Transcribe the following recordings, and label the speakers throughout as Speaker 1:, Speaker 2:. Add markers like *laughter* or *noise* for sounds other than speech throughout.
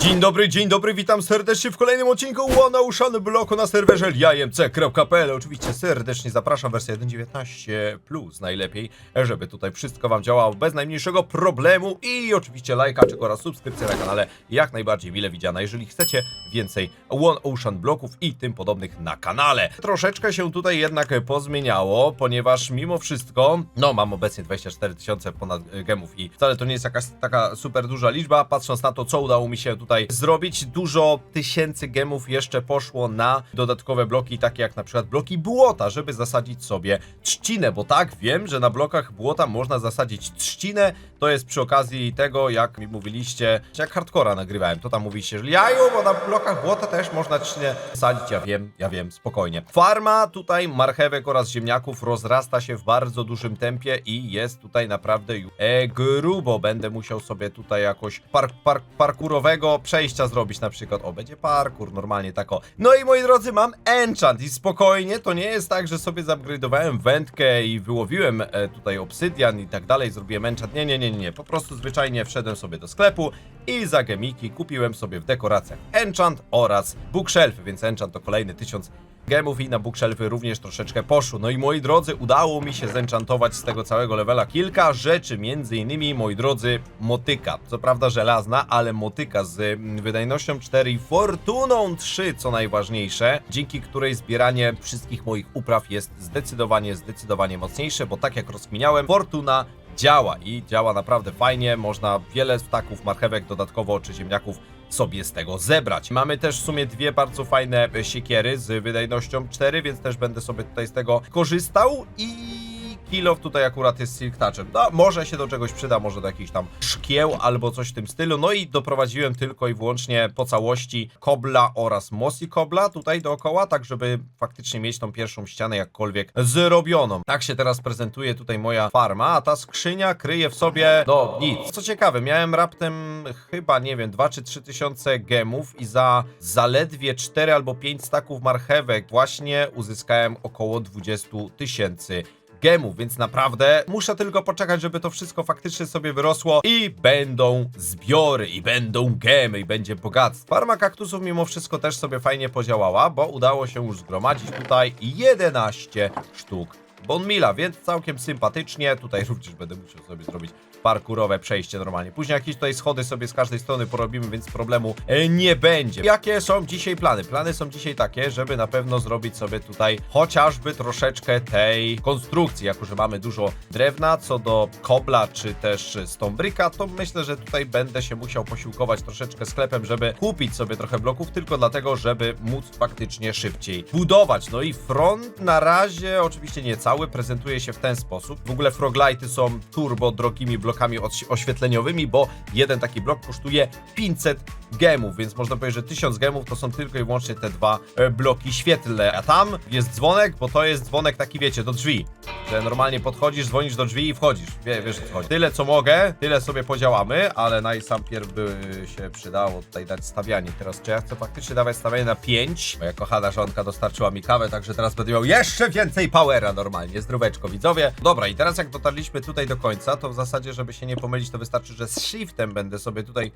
Speaker 1: Dzień dobry, dzień dobry, witam serdecznie w kolejnym odcinku One Ocean Bloku na serwerze liamc.pl Oczywiście serdecznie zapraszam, wersja 1.19 plus najlepiej, żeby tutaj wszystko wam działało bez najmniejszego problemu. I oczywiście lajkaczyk oraz subskrypcja na kanale jak najbardziej mile widziana, jeżeli chcecie więcej One Ocean Bloków i tym podobnych na kanale. Troszeczkę się tutaj jednak pozmieniało, ponieważ mimo wszystko, no mam obecnie 24 tysiące ponad gemów i wcale to nie jest jakaś taka super duża liczba, patrząc na to, co udało mi się tutaj zrobić. Dużo tysięcy gemów jeszcze poszło na dodatkowe bloki, takie jak na przykład bloki błota, żeby zasadzić sobie trzcinę, bo tak, wiem, że na blokach błota można zasadzić trzcinę, to jest przy okazji tego, jak mi mówiliście, jak hardcora nagrywałem, to tam mówiliście, że jaju, bo na blokach błota też można trzcinę sadzić, ja wiem, ja wiem, spokojnie. Farma tutaj marchewek oraz ziemniaków rozrasta się w bardzo dużym tempie i jest tutaj naprawdę e, grubo. Będę musiał sobie tutaj jakoś park, park, parkurowego przejścia zrobić na przykład. O, będzie parkur, normalnie tako. No i moi drodzy, mam enchant i spokojnie, to nie jest tak, że sobie zupgrade'owałem wędkę i wyłowiłem e, tutaj obsydian i tak dalej, zrobiłem enchant. Nie, nie, nie, nie. Po prostu zwyczajnie wszedłem sobie do sklepu i za gemiki kupiłem sobie w dekoracjach enchant oraz bookshelfy, więc enchant to kolejny tysiąc gemów i na bookshelfy również troszeczkę poszło. No i moi drodzy, udało mi się zenchantować z tego całego levela kilka rzeczy, między innymi, moi drodzy, motyka. Co prawda żelazna, ale motyka z mm, wydajnością 4 i fortuną 3, co najważniejsze, dzięki której zbieranie wszystkich moich upraw jest zdecydowanie, zdecydowanie mocniejsze, bo tak jak rozkminiałem, fortuna działa i działa naprawdę fajnie. Można wiele staków marchewek dodatkowo czy ziemniaków sobie z tego zebrać. Mamy też w sumie dwie bardzo fajne e, siekiery z wydajnością 4, więc też będę sobie tutaj z tego korzystał i Kilof tutaj akurat jest Silk Touchem. No, może się do czegoś przyda, może do jakichś tam szkieł albo coś w tym stylu. No i doprowadziłem tylko i wyłącznie po całości kobla oraz mosi kobla tutaj dookoła, tak żeby faktycznie mieć tą pierwszą ścianę jakkolwiek zrobioną. Tak się teraz prezentuje tutaj moja farma, a ta skrzynia kryje w sobie, no nic. Co ciekawe, miałem raptem chyba, nie wiem, 2 czy 3 tysiące gemów i za zaledwie 4 albo 5 staków marchewek właśnie uzyskałem około 20 tysięcy gemów, więc naprawdę muszę tylko poczekać, żeby to wszystko faktycznie sobie wyrosło i będą zbiory, i będą gemy, i będzie bogactwo. Farma kaktusów mimo wszystko też sobie fajnie podziałała, bo udało się już zgromadzić tutaj 11 sztuk Bonmila, więc całkiem sympatycznie. Tutaj *laughs* również będę musiał sobie zrobić parkurowe przejście normalnie. Później jakieś tutaj schody sobie z każdej strony porobimy, więc problemu e, nie będzie. Jakie są dzisiaj plany? Plany są dzisiaj takie, żeby na pewno zrobić sobie tutaj chociażby troszeczkę tej konstrukcji. Jako, że mamy dużo drewna, co do kobla czy też stombryka, to myślę, że tutaj będę się musiał posiłkować troszeczkę sklepem, żeby kupić sobie trochę bloków, tylko dlatego, żeby móc faktycznie szybciej budować. No i front na razie, oczywiście nie cały, prezentuje się w ten sposób. W ogóle froglajty są turbo drogimi blokami oś- oświetleniowymi, bo jeden taki blok kosztuje 500 gemów, więc można powiedzieć, że 1000 gemów to są tylko i wyłącznie te dwa e, bloki świetlne. A tam jest dzwonek, bo to jest dzwonek taki, wiecie, do drzwi. Że normalnie podchodzisz, dzwonisz do drzwi i wchodzisz. Wie, wiesz co chodzi. Tyle co mogę, tyle sobie podziałamy, ale najsampierw by się przydało tutaj dać stawianie. Teraz czy ja chcę faktycznie dawać stawianie na 5? Moja kochana żonka dostarczyła mi kawę, także teraz będę miał jeszcze więcej powera normalnie. Zdróweczko widzowie. Dobra i teraz jak dotarliśmy tutaj do końca, to w zasadzie, żeby się nie pomylić, to wystarczy, że z shiftem będę sobie tutaj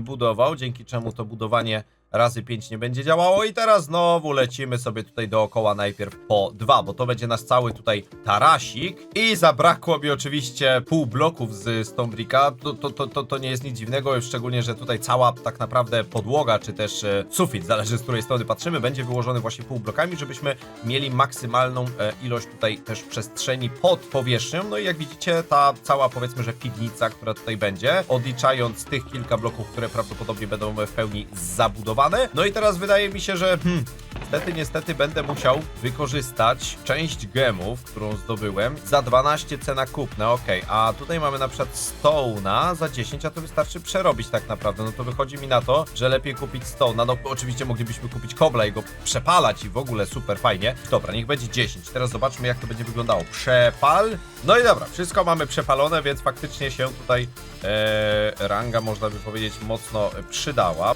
Speaker 1: budował, dzięki czemu to budowanie razy 5 nie będzie działało i teraz znowu lecimy sobie tutaj dookoła najpierw po 2, bo to będzie nasz cały tutaj tarasik. I zabrakło mi oczywiście pół bloków z Stonebricka, to, to, to, to, to nie jest nic dziwnego, szczególnie, że tutaj cała tak naprawdę podłoga, czy też e, sufit, zależy z której strony patrzymy, będzie wyłożony właśnie pół blokami, żebyśmy mieli maksymalną e, ilość tutaj też przestrzeni pod powierzchnią, no i jak widzicie ta cała powiedzmy, że piwnica, która tutaj będzie, odliczając tych kilka bloków, które prawdopodobnie będą w pełni zabudowane, no i teraz wydaje mi się, że hmm, Niestety, niestety będę musiał wykorzystać część gemów, którą zdobyłem. Za 12 cena kupna, ok, a tutaj mamy na przykład Stone'a za 10, a to wystarczy przerobić tak naprawdę, no to wychodzi mi na to, że lepiej kupić Stone'a, no oczywiście moglibyśmy kupić Kobla i go przepalać i w ogóle super fajnie. Dobra, niech będzie 10, teraz zobaczmy jak to będzie wyglądało. Przepal, no i dobra, wszystko mamy przepalone, więc faktycznie się tutaj e, ranga, można by powiedzieć, mocno przydała.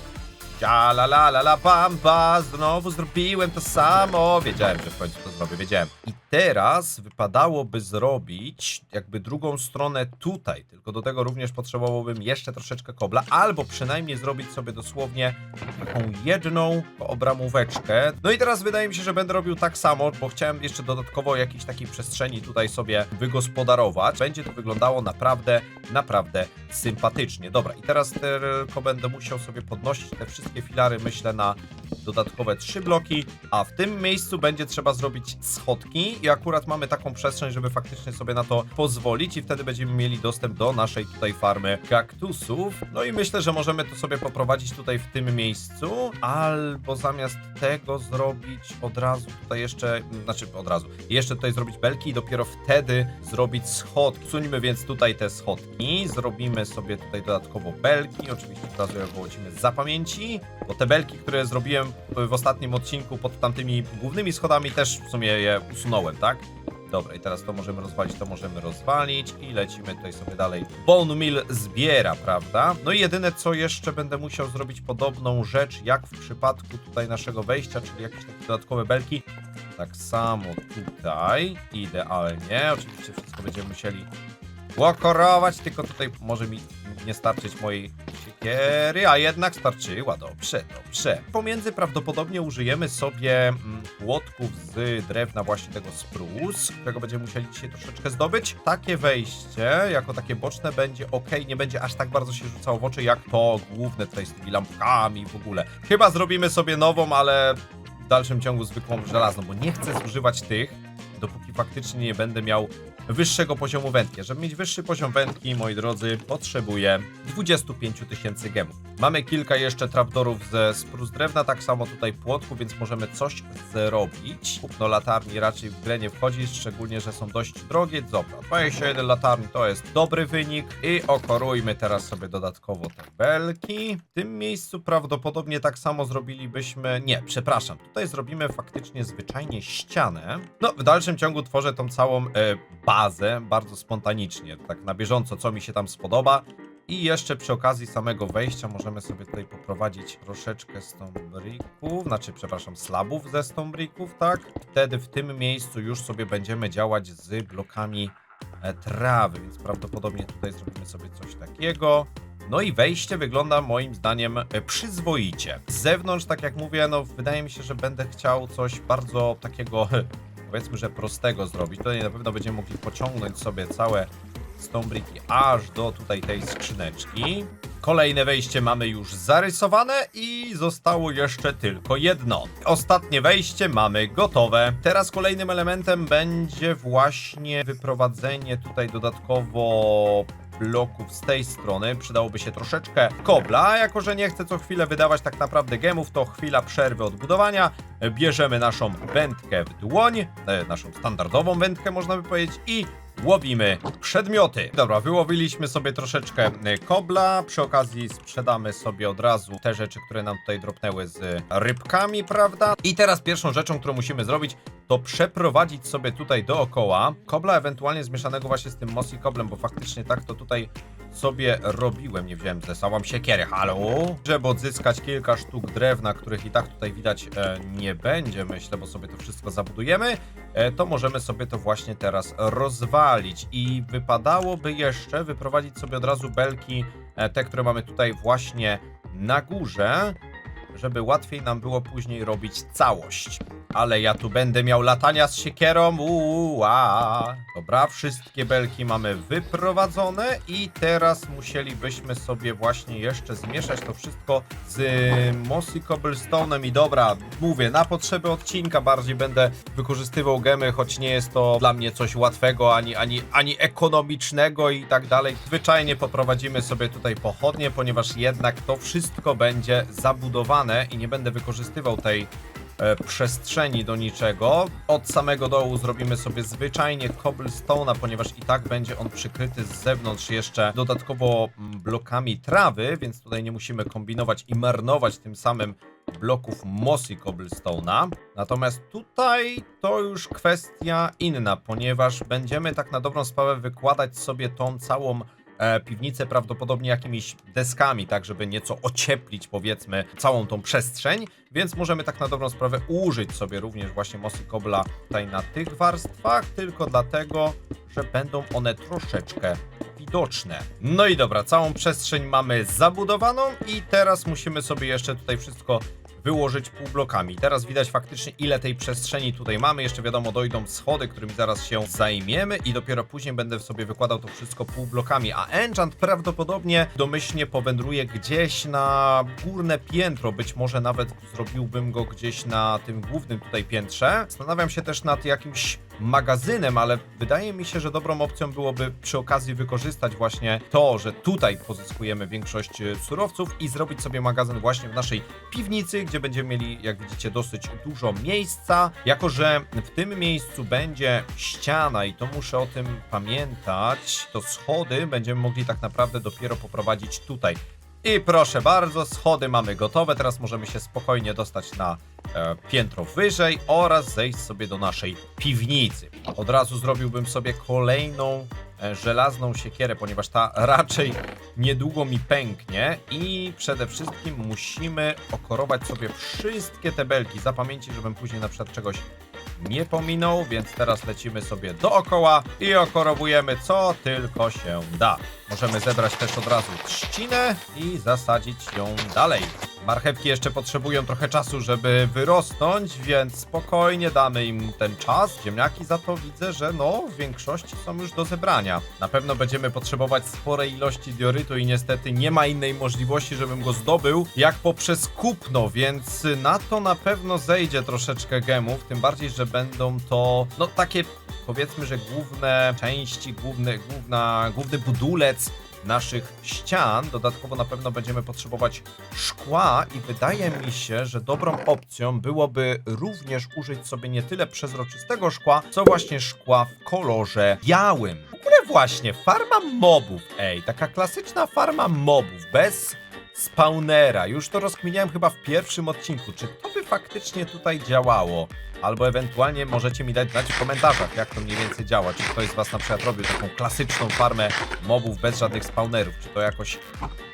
Speaker 1: Ja la la la la pam pa, znowu zrobiłem to samo. Wiedziałem, że w końcu to zrobię, wiedziałem. I teraz wypadałoby zrobić jakby drugą stronę tutaj, tylko do tego również potrzebowałbym jeszcze troszeczkę kobla, albo przynajmniej zrobić sobie dosłownie taką jedną obramóweczkę. No i teraz wydaje mi się, że będę robił tak samo, bo chciałem jeszcze dodatkowo jakiejś takiej przestrzeni tutaj sobie wygospodarować. Będzie to wyglądało naprawdę, naprawdę sympatycznie. Dobra, i teraz tylko będę musiał sobie podnosić te wszystkie filary, myślę, na dodatkowe trzy bloki, a w tym miejscu będzie trzeba zrobić schodki i akurat mamy taką przestrzeń, żeby faktycznie sobie na to pozwolić i wtedy będziemy mieli dostęp do naszej tutaj farmy kaktusów. No i myślę, że możemy to sobie poprowadzić tutaj w tym miejscu, albo zamiast tego zrobić od razu tutaj jeszcze, znaczy od razu, jeszcze tutaj zrobić belki i dopiero wtedy zrobić schodki. Sunimy więc tutaj te schodki, zrobimy sobie tutaj dodatkowo belki, oczywiście od razu je wyłocimy z zapamięci, bo te belki, które zrobiłem w ostatnim odcinku pod tamtymi głównymi schodami też w sumie je usunąłem, tak? Dobra, i teraz to możemy rozwalić, to możemy rozwalić i lecimy tutaj sobie dalej. Bone Mill zbiera, prawda? No i jedyne, co jeszcze będę musiał zrobić podobną rzecz, jak w przypadku tutaj naszego wejścia, czyli jakieś takie dodatkowe belki. Tak samo tutaj, idealnie. Oczywiście wszystko będziemy musieli łokorować, tylko tutaj może mi nie starczyć mojej siekiery, a jednak starczyła, dobrze, dobrze. Pomiędzy prawdopodobnie użyjemy sobie mm, płotków z drewna właśnie tego spruce, którego będziemy musieli dzisiaj troszeczkę zdobyć. Takie wejście, jako takie boczne będzie ok, nie będzie aż tak bardzo się rzucało w oczy, jak to główne tutaj z tymi lampkami w ogóle. Chyba zrobimy sobie nową, ale w dalszym ciągu zwykłą żelazną, bo nie chcę zużywać tych, dopóki faktycznie nie będę miał wyższego poziomu wędki. Żeby mieć wyższy poziom wędki, moi drodzy, potrzebuję 25 tysięcy gemów. Mamy kilka jeszcze trapdorów ze sprus drewna, tak samo tutaj płotku, więc możemy coś zrobić. Kupno latarni raczej w grę nie wchodzi, szczególnie, że są dość drogie. Dobra, 21 latarni to jest dobry wynik i okorujmy teraz sobie dodatkowo te belki. W tym miejscu prawdopodobnie tak samo zrobilibyśmy... Nie, przepraszam, tutaj zrobimy faktycznie zwyczajnie ścianę. No, w dalszym ciągu tworzę tą całą e, bardzo spontanicznie, tak na bieżąco, co mi się tam spodoba. I jeszcze przy okazji samego wejścia możemy sobie tutaj poprowadzić troszeczkę stonebricków, znaczy, przepraszam, slabów ze stonebricków, tak? Wtedy w tym miejscu już sobie będziemy działać z blokami e, trawy, więc prawdopodobnie tutaj zrobimy sobie coś takiego. No i wejście wygląda moim zdaniem e, przyzwoicie. Z zewnątrz, tak jak mówię, no wydaje mi się, że będę chciał coś bardzo takiego, powiedzmy, że prostego zrobić. Tutaj na pewno będziemy mogli pociągnąć sobie całe stonebricki aż do tutaj tej skrzyneczki. Kolejne wejście mamy już zarysowane i zostało jeszcze tylko jedno. Ostatnie wejście mamy gotowe. Teraz kolejnym elementem będzie właśnie wyprowadzenie tutaj dodatkowo bloków z tej strony. Przydałoby się troszeczkę kobla, a jako że nie chcę co chwilę wydawać tak naprawdę gemów, to chwila przerwy od budowania. Bierzemy naszą wędkę w dłoń, e, naszą standardową wędkę można by powiedzieć i łowimy przedmioty. Dobra, wyłowiliśmy sobie troszeczkę e, kobla, przy okazji sprzedamy sobie od razu te rzeczy, które nam tutaj dropnęły z rybkami, prawda? I teraz pierwszą rzeczą, którą musimy zrobić, to przeprowadzić sobie tutaj dookoła kobla, ewentualnie zmieszanego właśnie z tym mossy koblem, bo faktycznie tak to tutaj sobie robiłem, nie wziąłem ze sobą siekiery, halo, żeby odzyskać kilka sztuk drewna, których i tak tutaj widać e, nie będzie, myślę, bo sobie to wszystko zabudujemy, e, to możemy sobie to właśnie teraz rozwalić. I wypadałoby jeszcze wyprowadzić sobie od razu belki, e, te, które mamy tutaj właśnie na górze, żeby łatwiej nam było później robić całość. Ale ja tu będę miał latania z siekierą. Uuu. Dobra, wszystkie belki mamy wyprowadzone i teraz musielibyśmy sobie właśnie jeszcze zmieszać to wszystko z Mossy Cobblestone'em i dobra, mówię, na potrzeby odcinka bardziej będę wykorzystywał gemy, choć nie jest to dla mnie coś łatwego, ani, ani, ani ekonomicznego i tak dalej. Zwyczajnie poprowadzimy sobie tutaj pochodnie, ponieważ jednak to wszystko będzie zabudowane i nie będę wykorzystywał tej e, przestrzeni do niczego. Od samego dołu zrobimy sobie zwyczajnie cobblestone'a, ponieważ i tak będzie on przykryty z zewnątrz jeszcze dodatkowo mm, blokami trawy, więc tutaj nie musimy kombinować i marnować tym samym bloków mossy cobblestone'a. Natomiast tutaj to już kwestia inna, ponieważ będziemy tak na dobrą sprawę wykładać sobie tą całą e, piwnicę prawdopodobnie jakimiś deskami, tak żeby nieco ocieplić powiedzmy całą tą przestrzeń, więc możemy tak na dobrą sprawę użyć sobie również właśnie Mossy Cobbla tutaj na tych warstwach, tylko dlatego, że będą one troszeczkę widoczne. No i dobra, całą przestrzeń mamy zabudowaną i teraz musimy sobie jeszcze tutaj wszystko wyłożyć półblokami. Teraz widać faktycznie ile tej przestrzeni tutaj mamy. Jeszcze wiadomo dojdą schody, którymi zaraz się zajmiemy i dopiero później będę sobie wykładał to wszystko półblokami. A Enchant prawdopodobnie domyślnie powędruje gdzieś na górne piętro. Być może nawet zrobiłbym go gdzieś na tym głównym tutaj piętrze. Zastanawiam się też nad jakimś magazynem, ale wydaje mi się, że dobrą opcją byłoby przy okazji wykorzystać właśnie to, że tutaj pozyskujemy większość e, surowców i zrobić sobie magazyn właśnie w naszej piwnicy, gdzie będziemy mieli, jak widzicie, dosyć dużo miejsca. Jako, że w tym miejscu będzie ściana i to muszę o tym pamiętać, to schody będziemy mogli tak naprawdę dopiero poprowadzić tutaj. I proszę bardzo, schody mamy gotowe. Teraz możemy się spokojnie dostać na e, piętro wyżej oraz zejść sobie do naszej piwnicy. Od razu zrobiłbym sobie kolejną e, żelazną siekierę, ponieważ ta *laughs* raczej niedługo mi pęknie i przede wszystkim musimy okorować sobie wszystkie te belki. Zapamięci, żebym później na przykład czegoś nie pominął, więc teraz lecimy sobie dookoła i okorowujemy co tylko się da. Możemy zebrać też od razu trzcinę i zasadzić ją dalej. Marchewki jeszcze potrzebują trochę czasu, żeby wyrosnąć, więc spokojnie damy im ten czas. Ziemniaki za to widzę, że no w większości są już do zebrania. Na pewno będziemy potrzebować sporej ilości diorytu i niestety nie ma innej możliwości, żebym go zdobył, jak poprzez kupno, więc na to na pewno zejdzie troszeczkę gemów, tym bardziej, że będą to no takie powiedzmy, że główne części, główny, główna, główny budulec naszych ścian. Dodatkowo na pewno będziemy potrzebować szkła i wydaje mi się, że dobrą opcją byłoby również użyć sobie nie tyle przezroczystego szkła, co właśnie szkła w kolorze białym. W ogóle właśnie farma mobów, ej, taka klasyczna farma mobów, bez spawnera. Już to rozkminiałem chyba w pierwszym odcinku. Czy to by faktycznie tutaj działało? Albo ewentualnie możecie mi dać znać w komentarzach, jak to mniej więcej działa. Czy ktoś z Was na przykład robił taką klasyczną farmę mobów bez żadnych spawnerów? Czy to jakoś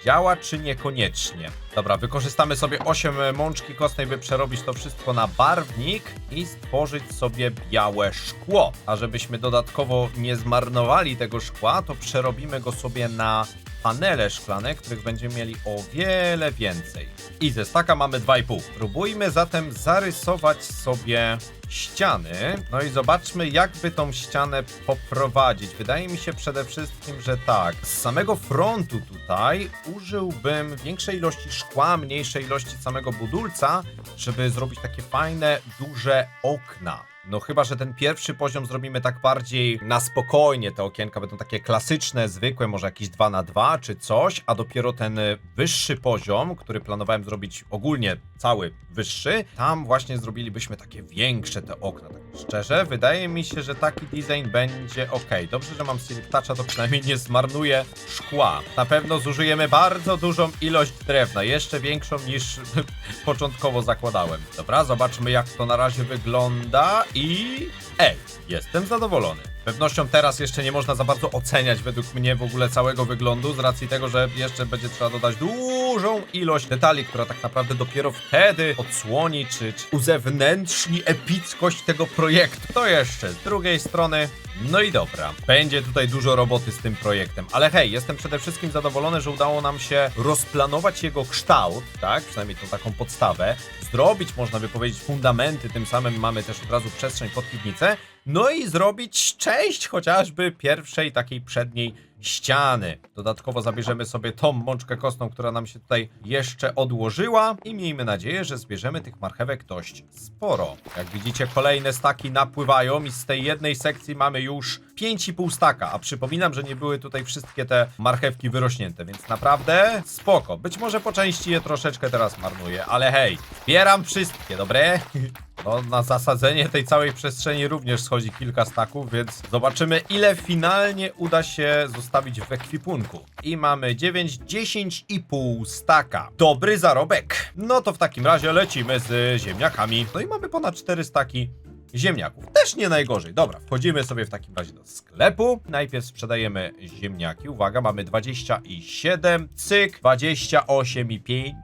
Speaker 1: działa, czy niekoniecznie? Dobra, wykorzystamy sobie 8 mączki kostnej, by przerobić to wszystko na barwnik i stworzyć sobie białe szkło. A żebyśmy dodatkowo nie zmarnowali tego szkła, to przerobimy go sobie na panele szklane, których będziemy mieli o wiele więcej. I ze staka mamy 2,5. Spróbujmy zatem zarysować sobie ściany. No i zobaczmy, jakby tą ścianę poprowadzić. Wydaje mi się przede wszystkim, że tak. Z samego frontu tutaj użyłbym większej ilości szkła, mniejszej ilości samego budulca, żeby zrobić takie fajne, duże okna. No chyba, że ten pierwszy poziom zrobimy tak bardziej na spokojnie. Te okienka będą takie klasyczne, zwykłe, może jakieś 2 na 2 czy coś, a dopiero ten y, wyższy poziom, który planowałem zrobić ogólnie cały wyższy, tam właśnie zrobilibyśmy takie większe te okna. Tak szczerze, wydaje mi się, że taki design będzie ok. Dobrze, że mam Silk Toucha, to przynajmniej nie zmarnuje szkła. Na pewno zużyjemy bardzo dużą ilość drewna, jeszcze większą niż *laughs* początkowo zakładałem. Dobra, zobaczmy jak to na razie wygląda i... Ej, jestem zadowolony. Pewnością teraz jeszcze nie można za bardzo oceniać według mnie w ogóle całego wyglądu, z racji tego, że jeszcze będzie trzeba dodać dużą ilość detali, która tak naprawdę dopiero wtedy odsłoni czy, czy uzewnętrzni epickość tego projektu. To jeszcze z drugiej strony. No i dobra, będzie tutaj dużo roboty z tym projektem, ale hej, jestem przede wszystkim zadowolony, że udało nam się rozplanować jego kształt, tak, przynajmniej tą taką podstawę, zrobić, można by powiedzieć, fundamenty, tym samym mamy też od razu przestrzeń pod piwnicę, no i zrobić część chociażby pierwszej takiej przedniej ściany. Dodatkowo zabierzemy sobie tą mączkę kostną, która nam się tutaj jeszcze odłożyła i miejmy nadzieję, że zbierzemy tych marchewek dość sporo. Jak widzicie, kolejne staki napływają i z tej jednej sekcji mamy już 5,5 staka, a przypominam, że nie były tutaj wszystkie te marchewki wyrośnięte, więc naprawdę spoko. Być może po części je troszeczkę teraz marnuję, ale hej, zbieram wszystkie, dobre? *laughs* No, na zasadzenie tej całej przestrzeni również schodzi kilka staków, więc zobaczymy, ile finalnie uda się zostawić w ekwipunku. I mamy 9, 10,5 staka. Dobry zarobek. No to w takim razie lecimy z ziemniakami. No i mamy ponad 4 staki ziemniaków. Też nie najgorzej. Dobra, wchodzimy sobie w takim razie do sklepu. Najpierw sprzedajemy ziemniaki. Uwaga, mamy 27, cyk, 28 i 5.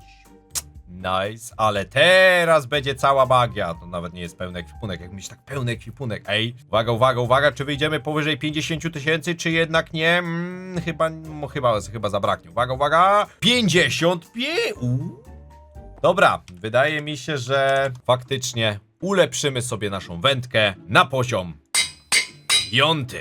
Speaker 1: Nice, ale teraz będzie cała magia. To nawet nie jest pełny ekwipunek. Jak myślisz, tak pełny ekwipunek. Ej, uwaga, uwaga, uwaga, czy wyjdziemy powyżej 50 000 tysięcy, czy jednak nie? Mm, chyba, no, chyba, chyba zabraknie. Uwaga, uwaga. 55! Uuu. Dobra, wydaje mi się, że faktycznie ulepszymy sobie naszą wędkę na poziom piąty.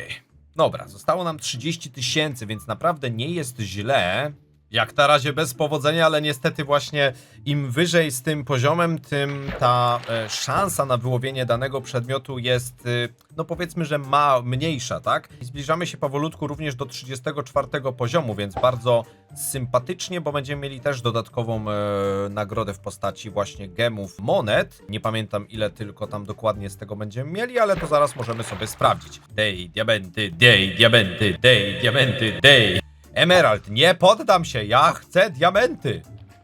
Speaker 1: Dobra, zostało nam 30 tysięcy, więc naprawdę nie jest źle. Jak na razie bez powodzenia, ale niestety właśnie im wyżej z tym poziomem, tym ta e, szansa na wyłowienie danego przedmiotu jest, y, no powiedzmy, że ma mniejsza, tak? I zbliżamy się powolutku również do 34 poziomu, więc bardzo sympatycznie, bo będziemy mieli też dodatkową e, nagrodę w postaci właśnie gemów monet. Nie pamiętam ile tylko tam dokładnie z tego będziemy mieli, ale to zaraz możemy sobie sprawdzić. Dej, diamenty, dej, diamenty, dej, diamenty, dej. Emerald, nie poddam się, ja chcę diamenty.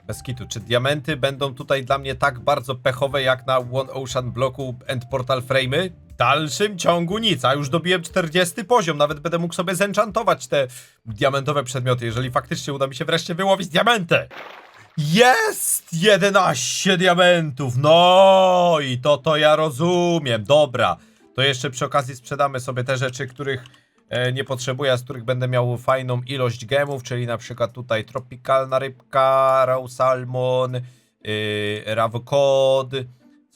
Speaker 1: Bez kitu, czy diamenty będą tutaj dla mnie tak bardzo pechowe jak na One Ocean bloku End Portal Frame'y? W dalszym ciągu nic, a już dobiłem 40 poziom, nawet będę mógł sobie zenchantować te diamentowe przedmioty, jeżeli faktycznie uda mi się wreszcie wyłowić diamenty. Jest 11 diamentów, no i to to ja rozumiem, dobra. To jeszcze przy okazji sprzedamy sobie te rzeczy, których nie potrzebuję, z których będę miał fajną ilość gemów, czyli na przykład tutaj tropikalna rybka, raw salmon, yy, rawkod.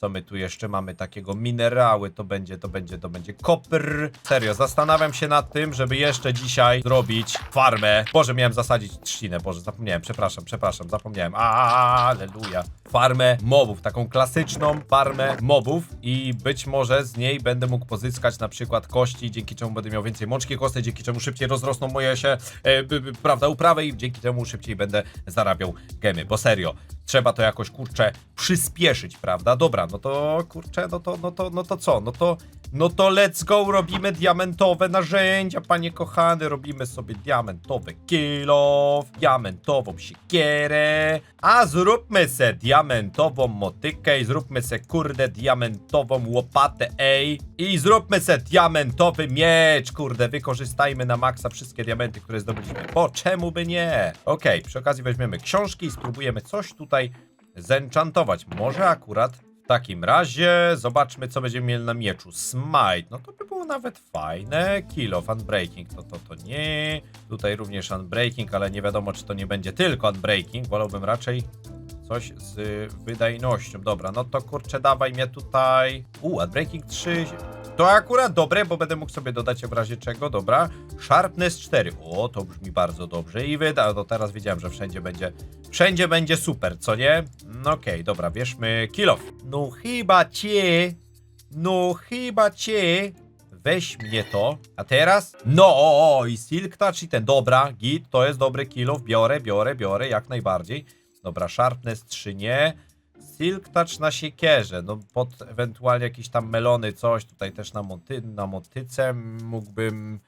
Speaker 1: Co my tu jeszcze mamy takiego? Minerały, to będzie, to będzie, to będzie kopr. Serio, zastanawiam się nad tym, żeby jeszcze dzisiaj zrobić farmę. Boże, miałem zasadzić trzcinę, Boże, zapomniałem, przepraszam, przepraszam, zapomniałem. Aleluja. Farmę mobów, taką klasyczną farmę mobów i być może z niej będę mógł pozyskać na przykład kości, dzięki czemu będę miał więcej mączki kostnej, dzięki czemu szybciej rozrosną moje się, e, b, b, prawda, uprawy i dzięki temu szybciej będę zarabiał gemy, bo serio, trzeba to jakoś, kurczę, przyspieszyć, prawda? Dobra, no to, kurczę, no to, no to, no to co? No to, no to let's go, robimy diamentowe narzędzia, panie kochany, robimy sobie diamentowe kilo, diamentową siekierę, a zróbmy se diamentową motykę i zróbmy se, kurde, diamentową łopatę, ej, i zróbmy se diamentowy miecz, kurde, wykorzystajmy na maksa wszystkie diamenty, które zdobyliśmy, bo czemu by nie? Okej, przy okazji weźmiemy książki i spróbujemy coś tutaj zenchantować, może akurat w takim razie zobaczmy, co będziemy mieli na mieczu. Smite, no to by było nawet fajne. Kill of Unbreaking, to to to nie. Tutaj również Unbreaking, ale nie wiadomo, czy to nie będzie tylko Unbreaking. Wolałbym raczej coś z y, wydajnością. Dobra, no to kurczę, dawaj mnie tutaj. U, Unbreaking 3. To akurat dobre, bo będę mógł sobie dodać w razie czego, dobra. Sharpness 4. O, to brzmi bardzo dobrze. I wyda, to teraz wiedziałem, że wszędzie będzie, wszędzie będzie super, co nie? No okej, dobra, bierzmy kill off. No chyba cię, no chyba cię. Weź mnie to. A teraz? No, o, o, i Silk Touch i ten. Dobra, git, to jest dobry kill off. Biorę, biorę, biorę, jak najbardziej. Dobra, Sharpness 3 nie. Silk Touch na siekierze, no pod ewentualnie jakieś tam melony, coś tutaj też na, moty, na motyce mógłbym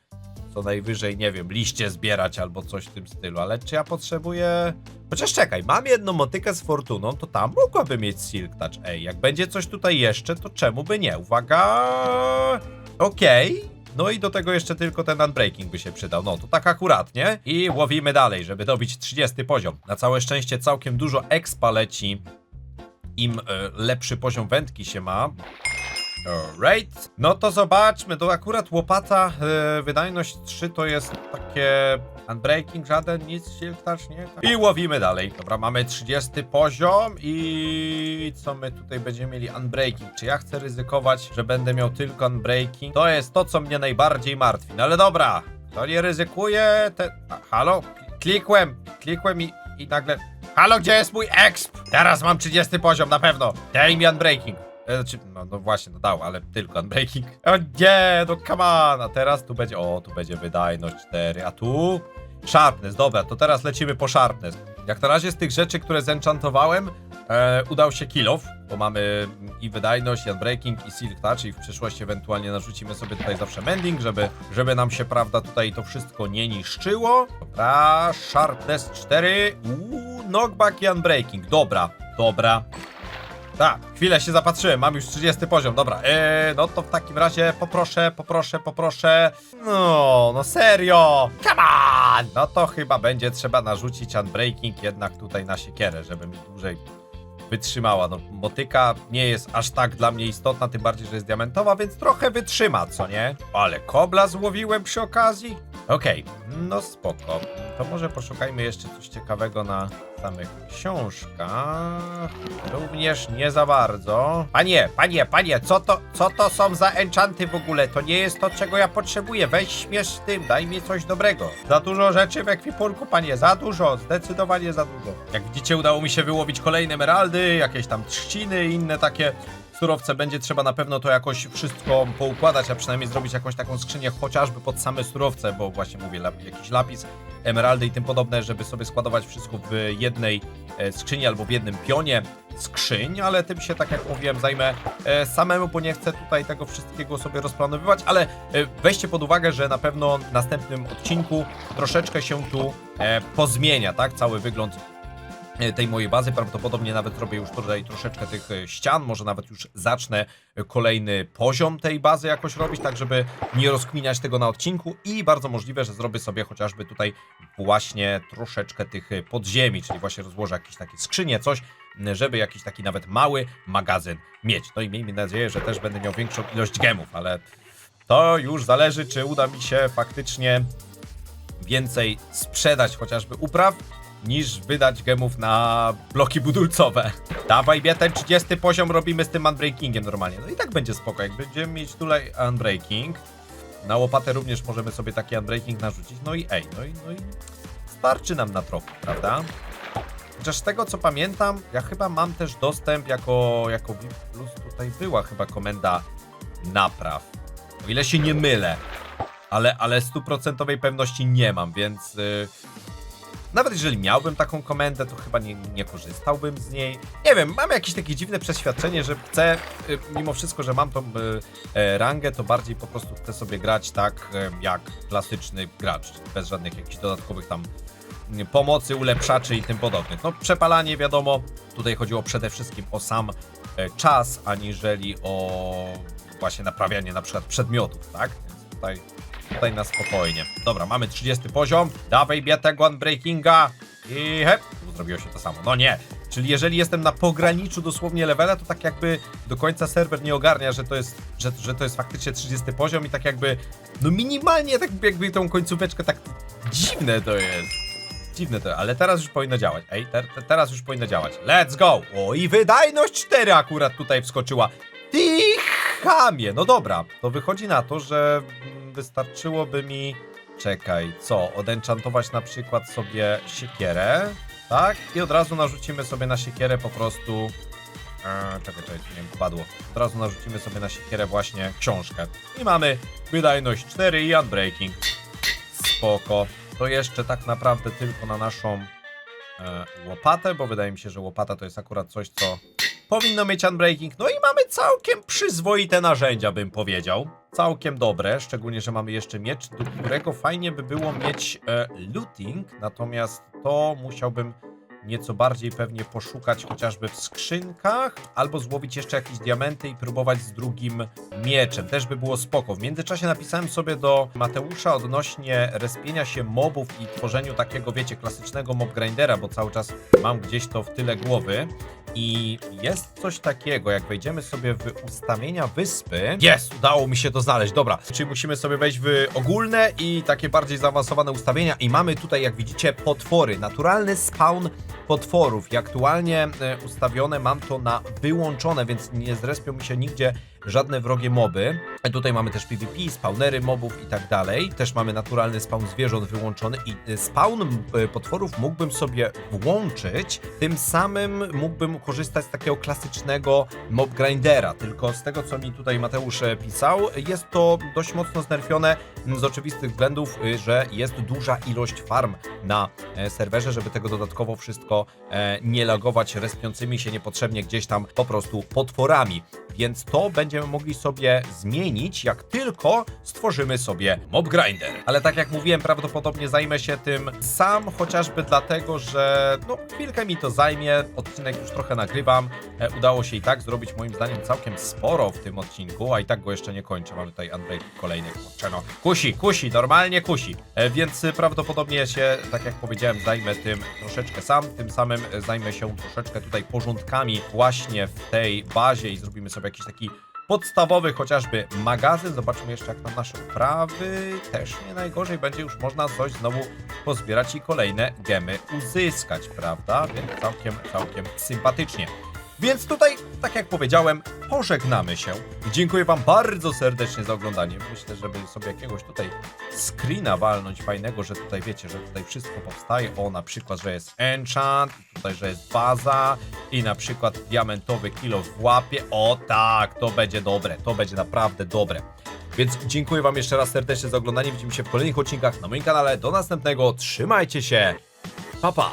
Speaker 1: co najwyżej, nie wiem, liście zbierać albo coś w tym stylu, ale czy ja potrzebuję... Chociaż czekaj, mam jedną motykę z fortuną, to tam mogłaby mieć Silk Touch, ej, jak będzie coś tutaj jeszcze, to czemu by nie? Uwaga! Okej. No i do tego jeszcze tylko ten unbreaking by się przydał. No to tak akuratnie. I łowimy dalej, żeby dobić 30 poziom. Na całe szczęście całkiem dużo expa leci im e, lepszy poziom wędki się ma. Alright. No to zobaczmy, to akurat łopata, e, wydajność 3 to jest takie unbreaking, żaden, nic, silk touch, nie? Tak. I łowimy dalej. Dobra, mamy 30 poziom i co my tutaj będziemy mieli? Unbreaking. Czy ja chcę ryzykować, że będę miał tylko unbreaking? To jest to, co mnie najbardziej martwi. No ale dobra, to nie ryzykuję. Te... A, halo? Klikłem, klikłem i, i nagle... Halo, gdzie jest mój exp? Teraz mam 30 poziom, na pewno. Daj mi unbreaking. E, Znaczy, no, no właśnie, no dał, ale tylko unbreaking. O nie, no come on. A teraz tu będzie, o, tu będzie wydajność 4, a tu sharpness. Dobra, to teraz lecimy po sharpness. Jak na razie z tych rzeczy, które zenchantowałem, e, udał się kill off, bo mamy i wydajność, i unbreaking, i silk touch, i w przyszłości ewentualnie narzucimy sobie tutaj zawsze mending, żeby, żeby nam się, prawda, tutaj to wszystko nie niszczyło. Dobra, sharpness 4, uuu, knockback i unbreaking. Dobra, dobra. Tak, chwilę się zapatrzyłem, mam już 30 poziom, dobra. Eee, no to w takim razie poproszę, poproszę, poproszę. No, no serio! Come on! No to chyba będzie trzeba narzucić unbreaking jednak tutaj na siekierę, żeby mi dłużej wytrzymała. No, motyka nie jest aż tak dla mnie istotna, tym bardziej, że jest diamentowa, więc trochę wytrzyma, co nie? Ale kobla złowiłem przy okazji. Okej, no spoko. To może poszukajmy jeszcze coś ciekawego na samych książkach. Również nie za bardzo. Panie, panie, panie, co to, co to są za enchanty w ogóle? To nie jest to, czego ja potrzebuję. Weź śmiesz z tym, daj mi coś dobrego. Za dużo rzeczy w ekwipunku, panie, za dużo, zdecydowanie za dużo. Jak widzicie, udało mi się wyłowić kolejne emeraldy, jakieś tam trzciny inne takie surowce. Będzie trzeba na pewno to jakoś wszystko poukładać, a przynajmniej zrobić jakąś taką skrzynię chociażby pod same surowce, bo właśnie mówię, jakiś lapis, emeraldy i tym podobne, żeby sobie składować wszystko w jednej e, skrzyni albo w jednym pionie skrzyń, ale tym się, tak jak mówiłem, zajmę e, samemu, bo nie chcę tutaj tego wszystkiego sobie rozplanowywać, ale e, weźcie pod uwagę, że na pewno w następnym odcinku troszeczkę się tu pozmienia, tak, cały wygląd tej mojej bazy. Prawdopodobnie nawet zrobię już tutaj troszeczkę tych e, ścian, może nawet już zacznę e, kolejny poziom tej bazy jakoś robić, tak żeby nie rozkminiać tego na odcinku i bardzo możliwe, że zrobię sobie chociażby tutaj właśnie troszeczkę tych e, podziemi, czyli właśnie rozłożę jakieś takie skrzynie, coś, żeby jakiś taki nawet mały magazyn mieć. No i miejmy nadzieję, że też będę miał większą ilość gemów, ale to już zależy, czy uda mi się faktycznie więcej sprzedać chociażby upraw, niż wydać gemów na bloki budulcowe. Dawaj ten 30 poziom robimy z tym unbreakingiem normalnie. No i tak będzie spoko, jak będziemy mieć tutaj unbreaking. Na łopatę również możemy sobie taki unbreaking narzucić. No i ej, no i, no i starczy nam na trochę, prawda? Chociaż z tego co pamiętam, ja chyba mam też dostęp jako, jako VIP Plus tutaj była chyba komenda napraw. O ile się nie mylę. Ale, ale stuprocentowej pewności nie mam, więc y, nawet jeżeli miałbym taką komendę, to chyba nie, nie korzystałbym z niej. Nie wiem, mam jakieś takie dziwne przeświadczenie, że chcę, y, mimo wszystko, że mam tą y, e, rangę, to bardziej po prostu chcę sobie grać tak e, jak klasyczny gracz, bez żadnych jakichś dodatkowych tam y, pomocy, ulepszaczy i tym podobnych. No przepalanie wiadomo, tutaj chodziło przede wszystkim o sam e, czas, aniżeli o właśnie naprawianie na przykład przedmiotów, tak? Więc tutaj Tutaj na spokojnie. Dobra, mamy 30 poziom. Dawaj bie tego unbreakinga. I hep. Tu Zrobiło się to samo. No nie. Czyli jeżeli jestem na pograniczu dosłownie levela, to tak jakby do końca serwer nie ogarnia, że to jest, że, że to jest faktycznie 30 poziom i tak jakby, no minimalnie tak jakby tą końcóweczkę tak dziwne to jest. Dziwne to, ale teraz już powinno działać. Ej, te, te, teraz już powinno działać. Let's go! O, i wydajność 4 akurat tutaj wskoczyła. Ty chamie! No dobra, to wychodzi na to, że wystarczyłoby mi... Czekaj, co? Odenchantować na przykład sobie siekierę, tak? I od razu narzucimy sobie na siekierę po prostu... Eee, czekaj, czekaj, nie wiem, padło. Od razu narzucimy sobie na siekierę właśnie książkę. I mamy wydajność 4 i unbreaking. Spoko. To jeszcze tak naprawdę tylko na naszą e, łopatę, bo wydaje mi się, że łopata to jest akurat coś, co powinno mieć unbreaking. No i mamy całkiem przyzwoite narzędzia, bym powiedział. Całkiem dobre, szczególnie, że mamy jeszcze miecz, do którego fajnie by było mieć e, looting, natomiast to musiałbym nieco bardziej pewnie poszukać chociażby w skrzynkach, albo złowić jeszcze jakieś diamenty i próbować z drugim mieczem. Też by było spoko. W międzyczasie napisałem sobie do Mateusza odnośnie respienia się mobów i tworzeniu takiego, wiecie, klasycznego mob grindera, bo cały czas mam gdzieś to w tyle głowy. I jest coś takiego, jak wejdziemy sobie w ustawienia wyspy. Jest! Udało mi się to znaleźć, dobra. Czyli musimy sobie wejść w ogólne i takie bardziej zaawansowane ustawienia. I mamy tutaj, jak widzicie, potwory. Naturalny spawn potworów. I aktualnie e, ustawione mam to na wyłączone, więc nie zrespią mi się nigdzie żadne wrogie moby. Tutaj mamy też PvP, spawnery mobów i tak dalej. Też mamy naturalny spawn zwierząt wyłączony i e, spawn e, potworów mógłbym sobie włączyć. Tym samym mógłbym korzystać z takiego klasycznego mob grindera. Tylko z tego, co mi tutaj Mateusz e, pisał, jest to dość mocno znerfione z oczywistych względów, y, że jest duża ilość farm na e, serwerze, żeby tego dodatkowo wszystko e, nie logować respiącymi się niepotrzebnie gdzieś tam po prostu potworami. Więc to będziemy mogli sobie zmienić, jak tylko stworzymy sobie mob grinder. Ale tak jak mówiłem, prawdopodobnie zajmę się tym sam, chociażby dlatego, że no chwilkę mi to zajmie. Odcinek już trochę nagrywam. E, udało się i tak zrobić moim zdaniem całkiem sporo w tym odcinku, a i tak go jeszcze nie kończę. Mamy tutaj Andrzej kolejny, kurczę no. Kusi, kusi, normalnie kusi. E, więc prawdopodobnie się, tak jak powiedziałem, zajmę tym troszeczkę sam. Tym samym e, zajmę się troszeczkę tutaj porządkami właśnie w tej bazie i zrobimy sobie jakiś taki podstawowy chociażby magazyn. Zobaczmy jeszcze jak nam nasze uprawy. Też nie najgorzej. Będzie już można coś znowu pozbierać i kolejne gemy uzyskać, prawda? Więc całkiem, całkiem sympatycznie. Więc tutaj, tak jak powiedziałem, pożegnamy się. Dziękuję Wam bardzo serdecznie za oglądanie. Myślę, żeby sobie jakiegoś tutaj screena walnąć fajnego, że tutaj wiecie, że tutaj wszystko powstaje. O, na przykład, że jest enchant, tutaj, że jest baza i na przykład diamentowy kilo w łapie. O tak, to będzie dobre, to będzie naprawdę dobre. Więc dziękuję Wam jeszcze raz serdecznie za oglądanie. Widzimy się w kolejnych odcinkach na moim kanale. Do następnego, trzymajcie się. Pa pa!